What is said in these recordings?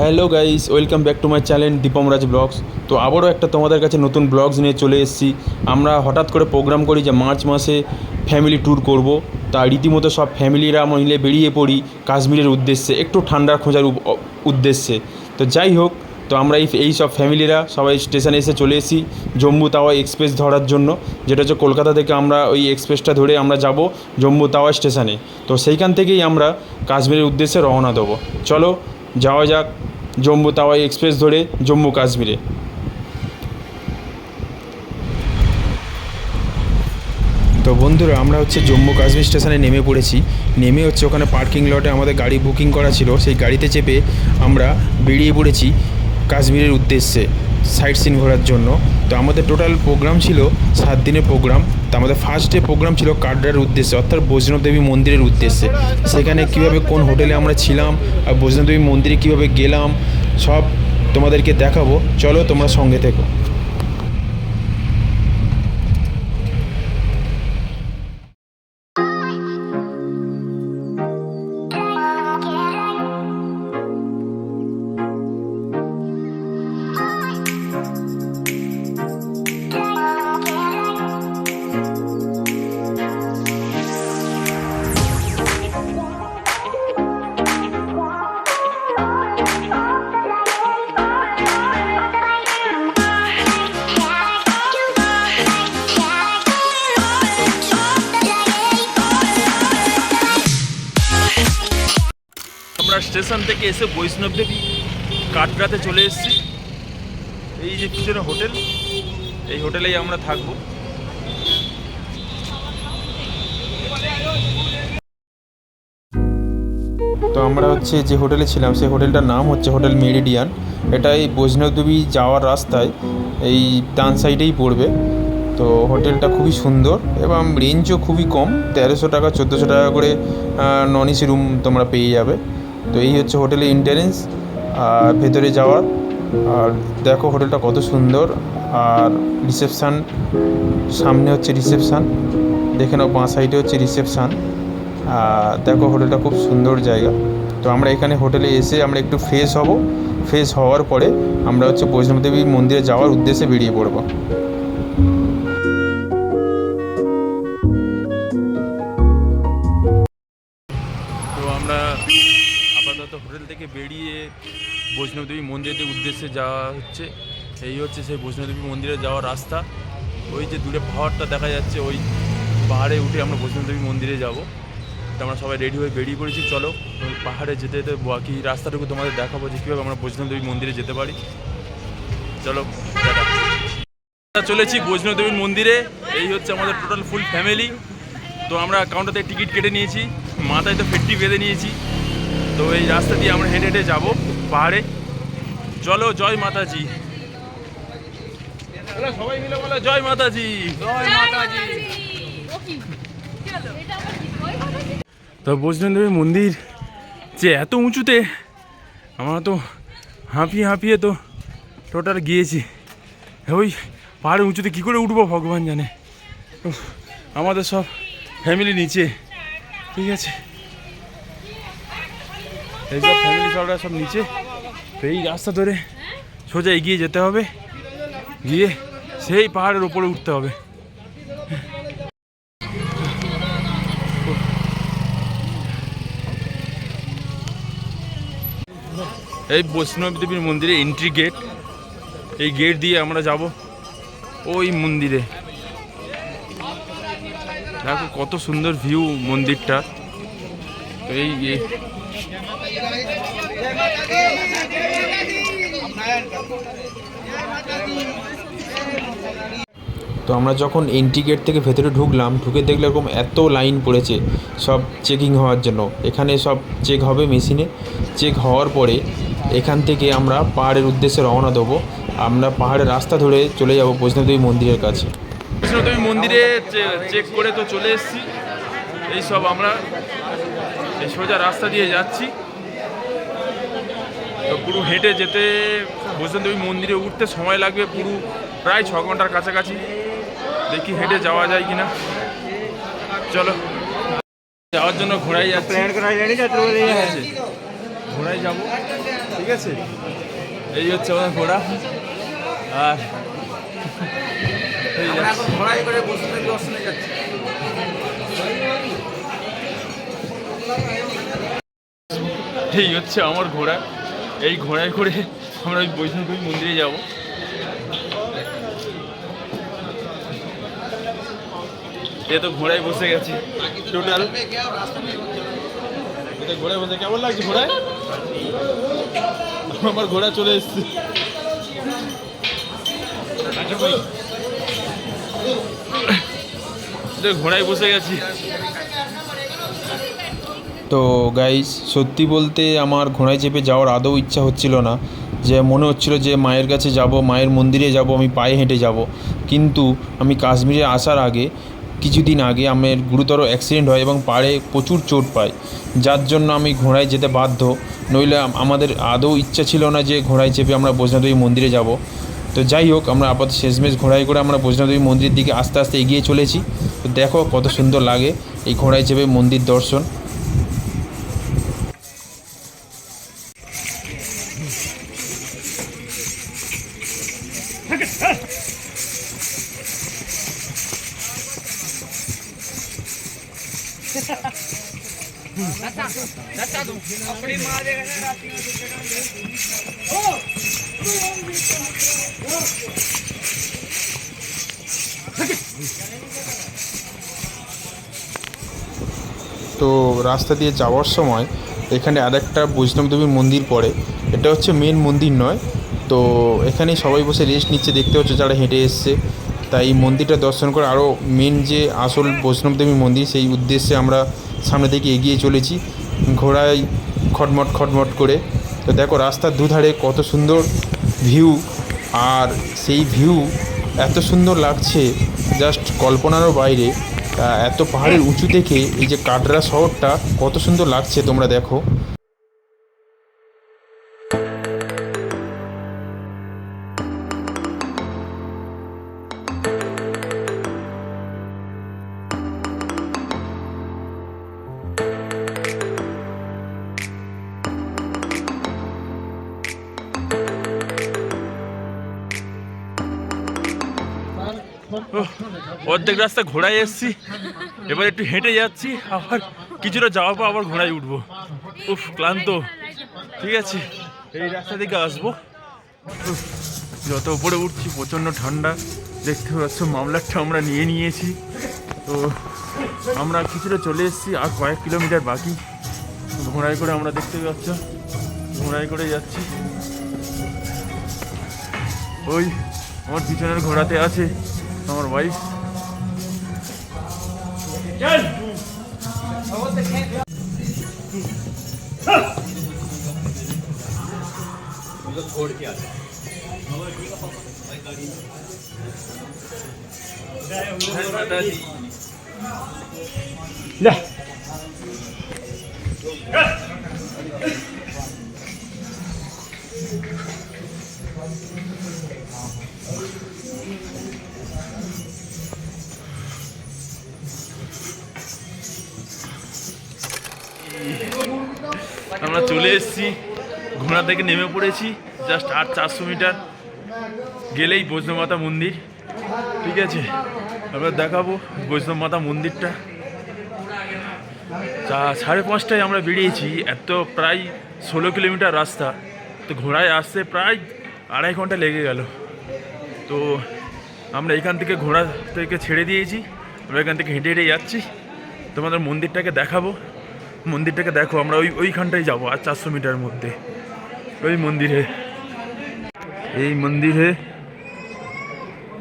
Hello guys, welcome back to my channel Dipam Raj vlogs. তো আবারও একটা তোমাদের কাছে নতুন ব্লগস নিয়ে চলে এসেছি। আমরা হঠাৎ করে প্রোগ্রাম করি যে মার্চ মাসে ফ্যামিলি ট্যুর করব। তা রীতিমতো সব ফ্যামিলিরা মিলে বেরিয়ে পড়ি কাশ্মীরের উদ্দেশ্যে, একটু ঠান্ডা খোঁজার উদ্দেশ্যে। তো যাই হোক, তো আমরা এই এই সব ফ্যামিলিরা সবাই স্টেশনে এসে চলে এসেছি জম্মু তাওয়া এক্সপ্রেস ধরার জন্য, যেটা হচ্ছে কলকাতা থেকে আমরা ওই এক্সপ্রেসটা ধরে আমরা যাব জম্মু তাওয়া স্টেশনে। তো সেইখান থেকেই আমরা কাশ্মীরের উদ্দেশ্যে রওনা দেবো। চলো যাওয়া যাক জম্মু তাওয়াই এক্সপ্রেস ধরে জম্মু কাশ্মীরে। তো বন্ধুরা, আমরা হচ্ছে জম্মু কাশ্মীর স্টেশনে নেমে পড়েছি। নেমে হচ্ছে ওখানে পার্কিং লটে আমাদের গাড়ি বুকিং করা ছিল। সেই গাড়িতে চেপে আমরা বেরিয়ে পড়েছি কাশ্মীরের উদ্দেশ্যে সাইট সিন ঘোরার জন্য। তো আমাদের টোটাল প্রোগ্রাম ছিল সাত দিনের প্রোগ্রাম। আমাদের ফার্স্ট ডে প্রোগ্রাম ছিল কাটরার উদ্দেশ্যে, অর্থাৎ বৈষ্ণব দেবী মন্দিরের উদ্দেশ্যে। সেখানে কীভাবে কোন হোটেলে আমরা ছিলাম, আর বৈষ্ণব দেবী মন্দিরে কীভাবে গেলাম, সব তোমাদেরকে দেখাবো। চলো তোমরা সঙ্গে থেকো। আমরা স্টেশন থেকে এসে বৈষ্ণব দেবী কাটরাতে চলে এসেছি। এই যে পিছনে হোটেল, এই হোটেলেই আমরা থাকব। তো আমরা হচ্ছে যে হোটেলে ছিলাম, সেই হোটেলটার নাম হচ্ছে হোটেল মেরিডিয়ান। এটা এই বৈষ্ণবদেবী যাওয়ার রাস্তায় এই ডান সাইডেই পড়বে। তো হোটেলটা খুবই সুন্দর এবং রেঞ্জও খুবই কম, তেরোশো টাকা, চোদ্দোশো টাকা করে নন এসি রুম তোমরা পেয়ে যাবে। তো এই হচ্ছে হোটেলের ইন্টারেন্স আর ভেতরে যাওয়ার। আর দেখো হোটেলটা কত সুন্দর, আর রিসেপশান সামনে হচ্ছে রিসেপশান দেখে নাও বাঁ সাইডে হচ্ছে রিসেপশান দেখো হোটেলটা খুব সুন্দর জায়গা। তো আমরা এখানে হোটেলে এসে আমরা একটু ফ্রেশ হব। ফ্রেশ হওয়ার পরে আমরা হচ্ছে বৈষ্ণবদেবী মন্দিরে যাওয়ার উদ্দেশ্যে বেরিয়ে পড়ব। বৈষ্ণবদেবী মন্দিরের উদ্দেশ্যে যাওয়া হচ্ছে, এই হচ্ছে সেই বৈষ্ণবদেবী মন্দিরে যাওয়ার রাস্তা। ওই যে দূরে পাহাড়টা দেখা যাচ্ছে, ওই পাহাড়ে উঠে আমরা বৈষ্ণবদেবী মন্দিরে যাব। তো আমরা সবাই রেডি হয়ে বেরিয়ে পড়েছি, চলো। পাহাড়ে যেতে যেতে বাকি রাস্তাটুকু তোমাদের দেখাবো যে কীভাবে আমরা বৈষ্ণবদেবী মন্দিরে যেতে পারি। চলো চলেছি বৈষ্ণবদেবীর মন্দিরে, এই হচ্ছে আমাদের টোটাল ফুল ফ্যামিলি তো আমরা কাউন্টার থেকে টিকিট কেটে নিয়েছি, মাথায় তো ফেটটি বেঁধে নিয়েছি। তো এই রাস্তা দিয়ে আমরা হেঁটে হেঁটে যাব পাহাড়ে। চলো জয় মাতাজি। সবাই মিলে বলো জয় মাতাজি। জয় মাতাজি। তো বৈষ্ণবদেবী মন্দির যে এত উঁচুতে আমরা তো হাঁপিয়ে হাঁপিয়ে তো টোটাল গিয়েছি। ওই পাহাড়ের উঁচুতে কী করে উঠবো ভগবান জানে? আমাদের সব ফ্যামিলি নিচে। ঠিক আছে। এইসব ফ্যামিলি সবরা সব নিচে এই রাস্তা ধরে সোজা এগিয়ে যেতে হবে। গিয়ে সেই পাহাড়ের উপরে উঠতে হবে। এই বৈষ্ণব দেবীর মন্দিরে এন্ট্রি গেট এই গেট দিয়ে আমরা যাব ওই মন্দিরে। দেখো কত সুন্দর ভিউ মন্দিরটা। এই, এই- তো আমরা যখন এন্ট্রি গেট থেকে ভেতরে ঢুকলাম, ঢুকে দেখলে এরকম এত লাইন পড়েছে, সব চেকিং হওয়ার জন্য। এখানে সব চেক হবে মেশিনে চেক হওয়ার পরে এখান থেকে আমরা পাহাড়ের উদ্দেশ্যে রওনা দেবো। আমরা পাহাড়ের রাস্তা ধরে চলে যাব বৈষ্ণবদেবী মন্দিরের কাছে। বৈষ্ণবদেবী মন্দিরে চেক করে তো চলে এসেছি। এই সব আমরা সোজা রাস্তা দিয়ে যাচ্ছি। তো পুরু হেঁটে যেতে বৈষ্ণব দেবী মন্দিরে উঠতে সময় লাগবে পুরো প্রায় ছ ঘণ্টার কাছাকাছি। দেখি হেঁটে যাওয়া যায় কিনা। চলো। যাওয়ার জন্য ঘোড়াই যাচ্ছে। ঘোড়াই যাব। ঠিক আছে। এই হচ্ছে আমার ঘোড়া। আর ঠিক এই হচ্ছে আমার ঘোড়া। এই ঘোড়ায় করে আমরা ওই বৈষ্ণবদেবী মন্দিরে যাব। এ তো ঘোড়ায় বসে গেছে। টোটাল এটা ঘোড়ায় বসে কেমন লাগছে ঘোড়ায়? আমার ঘোড়া চলে এসছে। ঘোড়ায় বসে গেছি। তো গাইস সত্যি বলতে আমার ঘোড়ায় চেপে যাওয়ার আদৌ ইচ্ছা হচ্ছিল না। যে মনে হচ্ছিল যে মায়ের কাছে যাব, মায়ের মন্দিরে যাব, আমি পায়ে হেঁটে যাব। কিন্তু আমি কাশ্মীরে আসার আগে, কিছুদিন আগে আমার গুরুতর অ্যাক্সিডেন্ট হয় এবং পাড়ে প্রচুর চোট পাই যার জন্য আমি ঘোড়ায় যেতে বাধ্য, নইলে আমাদের আদৌ ইচ্ছা ছিল না যে ঘোড়ায় চেপে আমরা বৈষ্ণোদেবী মন্দিরে যাব। তো যাই হোক, আমরা আপাতত শেষমেশ ঘোড়ায় করে আমরা বৈষ্ণোদেবী মন্দিরের দিকে আস্তে আস্তে এগিয়ে চলেছি। তো দেখো কত সুন্দর লাগে এই ঘোড়ায় চেপে মন্দির দর্শন। তো রাস্তা দিয়ে যাওয়ার সময় এখানে আরেকটা বৈষ্ণব দেবীর মন্দির পড়ে। এটা হচ্ছে মেন মন্দির নয়। তো এখানে সবাই বসে রেস্ট নিচ্ছে, দেখতে হচ্ছে যারা হেঁটে এসছে। তাই এই মন্দিরটা দর্শন করে আরও মেন যে আসল বৈষ্ণব দেবী মন্দির, সেই উদ্দেশ্যে আমরা সামনে থেকে এগিয়ে চলেছি, ঘোড়ায় খটমট খটমট করে। তো দেখো রাস্তার দুধারে কত সুন্দর ভিউ আর সেই ভিউ এত সুন্দর লাগছে জাস্ট কল্পনারও বাইরে। এত পাহাড়ের উঁচু থেকে এই যে কাটরা শহরটা কত সুন্দর লাগছে তোমরা দেখো। অর্ধেক রাস্তা ঘোড়ায় এসছি। এবার একটু হেঁটে যাচ্ছি, আবার কিছুটা যাওয়ার পর আবার ঘোড়ায় উঠবো। উফ, ক্লান্ত। ঠিক আছে, এই রাস্তা থেকে আসব। যত উপরে উঠছি, প্রচণ্ড ঠান্ডা। দেখতে পাচ্ছ, মামলারটা আমরা নিয়ে নিয়েছি। তো আমরা কিছুটা চলে এসেছি, আর কয়েক কিলোমিটার বাকি। ঘোড়ায় করে আমরা দেখতে পাচ্ছ, ঘোড়ায় করে যাচ্ছি। ওই, আমার পিছনের ঘোড়াতে আছে আমার ওয়াইফ छोड़ के आ ले Thank you. আমরা চলে এসেছি। ঘোড়া থেকে নেমে পড়েছি। জাস্ট আর চারশো মিটার গেলেই বৈষ্ণব মাতা মন্দির। ঠিক আছে? আমরা দেখাবো বৈষ্ণব মাতা মন্দিরটা। চা, সাড়ে পাঁচটায় আমরা বেরিয়েছি। এত প্রায় ষোলো কিলোমিটার রাস্তা। তো ঘোড়ায় আসতে প্রায় আড়াই ঘণ্টা লেগে গেল। তো আমরা এখান থেকে ঘোড়া থেকে ছেড়ে দিয়েছি। আমরা এখান থেকে হেঁটে হেঁটে যাচ্ছি। তোমাদের মন্দিরটাকে দেখাবো। মন্দিরটাকে দেখো, আমরা ওই ওইখানটায় যাব, আর চারশো মিটার মধ্যে। ওই মন্দিরে। এই মন্দিরে,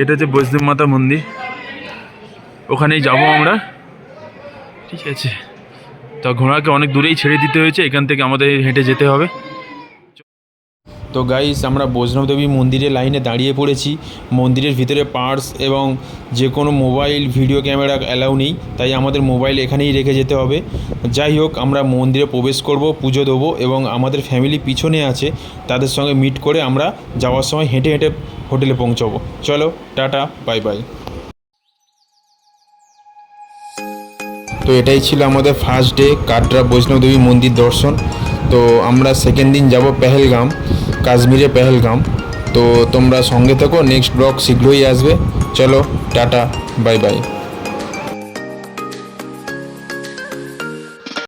এটা হচ্ছে বৈষ্ণব মাতা মন্দির। ওখানেই যাব আমরা। ঠিক আছে। তো ঘোড়াকে অনেক দূরেই ছেড়ে দিতে হয়েছে, এখান থেকে আমাদের হেঁটে যেতে হবে। তো গাইস আমরা বৈষ্ণব দেবী মন্দিরের লাইনে দাঁড়িয়ে পড়েছি। মন্দিরের ভিতরে পার্স এবং যে কোনো মোবাইল ভিডিও ক্যামেরা অ্যালাউ নেই, তাই আমাদের মোবাইল এখানেই রেখে যেতে হবে। যাই হোক, আমরা মন্দিরে প্রবেশ করব, পুজো দেবো এবং আমাদের ফ্যামিলি পিছনে আছে, তাদের সঙ্গে মিট করে আমরা যাওয়ার সময় হেঁটে হেঁটে হোটেলে পৌঁছবো। চলো, টাটা বাই বাই তো এটাই ছিল আমাদের ফার্স্ট ডে কাটরা বৈষ্ণব দেবী মন্দির দর্শন। তো আমরা সেকেন্ড দিন যাব পেহেলগাম। কাশ্মীরে পেহেলগাম। তো তোমরা সঙ্গে থেকো নেক্সট ব্লগ শীঘ্রই আসবে। চলো টাটা বাই বাই